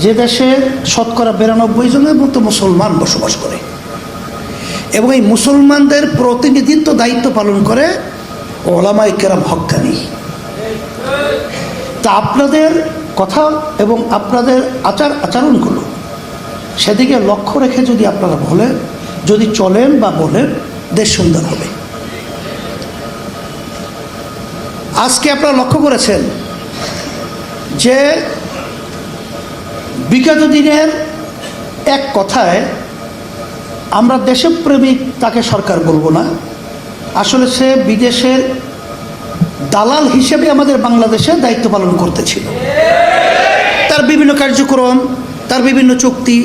যে দেশে শতকরা বিরানব্বই জনের মতো মুসলমান বসবাস করে এবং এই মুসলমানদের প্রতিনিধিত্ব দায়িত্ব পালন করে ওলামাই কেরাম হক্কানি তা আপনাদের কথা এবং আপনাদের আচার আচরণগুলো সেদিকে লক্ষ্য রেখে যদি আপনারা বলেন, যদি চলেন বা বলেন, দেশ সুন্দর হবে। আজকে আপনারা লক্ষ্য করেছেন যে বিগত দিনের এক কথায়, আমরা দেশপ্রেমিক তাকে সরকার বলব না। আসলে সে বিদেশের দালাল হিসেবে আমাদের বাংলাদেশে দায়িত্ব পালন করতেছিল। তার বিভিন্ন কার্যক্রম, তার বিভিন্ন চুক্তি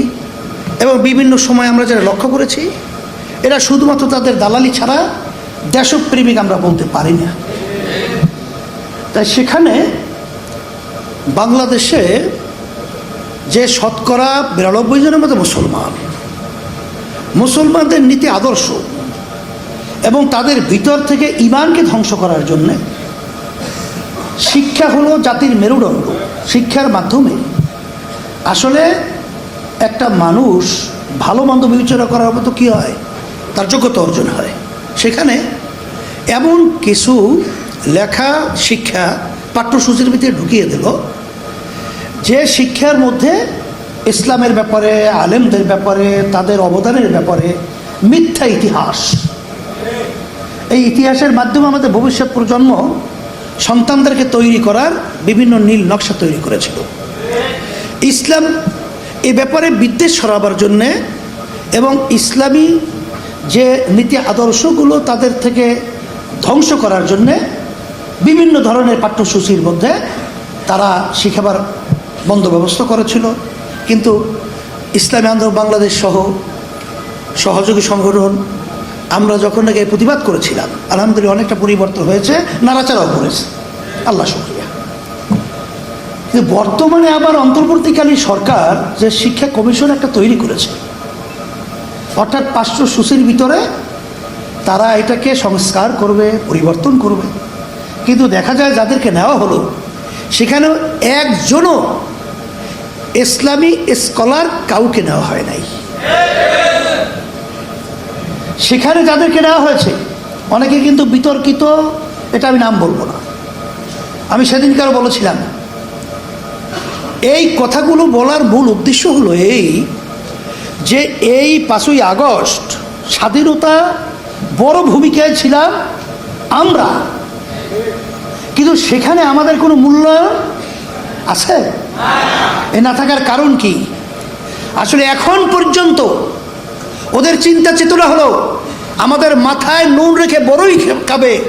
এবং বিভিন্ন সময় আমরা যারা লক্ষ্য করেছি, এরা শুধুমাত্র তাদের দালালি ছাড়া দেশপ্রেমিক আমরা বলতে পারি না। তাই সেখানে বাংলাদেশে যে শতকরা বিরানব্বই জনের মতো মুসলমান। মুসলমানদের নীতি আদর্শ এবং তাদের ভিতর থেকে ইমানকে ধ্বংস করার জন্যে শিক্ষা হলো জাতির মেরুদণ্ড, শিক্ষার মাধ্যমে। আসলে একটা মানুষ ভালো মন্দ বিবেচনা করার মতো কী হয়? তার যোগ্যতা অর্জন হয়। সেখানে এমন কিছু লেখা, শিক্ষা, পাঠ্যসূচির ভিতরে ঢুকিয়ে দিল যে শিক্ষার মধ্যে ইসলামের ব্যাপারে, আলেমদের ব্যাপারে, তাদের অবদানের ব্যাপারে মিথ্যা ইতিহাস। এই ইতিহাসের মাধ্যমে আমাদের ভবিষ্যৎ প্রজন্ম সন্তানদেরকে তৈরি করার বিভিন্ন নীল নকশা তৈরি করেছিল। ইসলাম এ ব্যাপারে বিদ্বেষ সরাবার জন্যে এবং ইসলামী যে নীতি আদর্শগুলো তাদের থেকে ধ্বংস করার জন্যে বিভিন্ন ধরনের পাঠ্যসূচির মধ্যে তারা শিখাবার বন্দোবস্ত করেছিল কিন্তু ইসলামী আন্দোলন, বাংলাদেশ সহ সহযোগী সংগঠন, আমরা যখন নাকি প্রতিবাদ করেছিলাম, আলহামদুলিল্লাহ অনেকটা পরিবর্তন হয়েছে, নাড়াচাড়াও করেছে। আল্লাহ শুক্রিয়া। কিন্তু বর্তমানে আবার অন্তর্বর্তীকালীন সরকার যে শিক্ষা কমিশন একটা তৈরি করেছে, অর্থাৎ পাঁচশো সূচির ভিতরে তারা এটাকে সংস্কার করবে, পরিবর্তন করবে। কিন্তু দেখা যায় যাদেরকে নেওয়া হলো, সেখানেও একজনও ইসলামী স্কলার কাউকে নেওয়া হয় নাই। সেখানে যাদেরকে নেওয়া হয়েছে, অনেকে কিন্তু বিতর্কিত, এটা আমি নাম বলব না। আমি সেদিনকারও বলেছিলাম, এই কথাগুলো বলার মূল উদ্দেশ্য হলো এই যে এই পাঁচই আগস্ট স্বাধীনতা বড় ভূমিকায় ছিলাম আমরা। কিন্তু সেখানে আমাদের কোনো মূল্যায়ন আছে? এ না থাকার কারণ কি? আসলে এখন পর্যন্ত ওদের চিন্তা চেতনা হলো আমাদের মাথায় নুন রেখে বড়ই খাবে।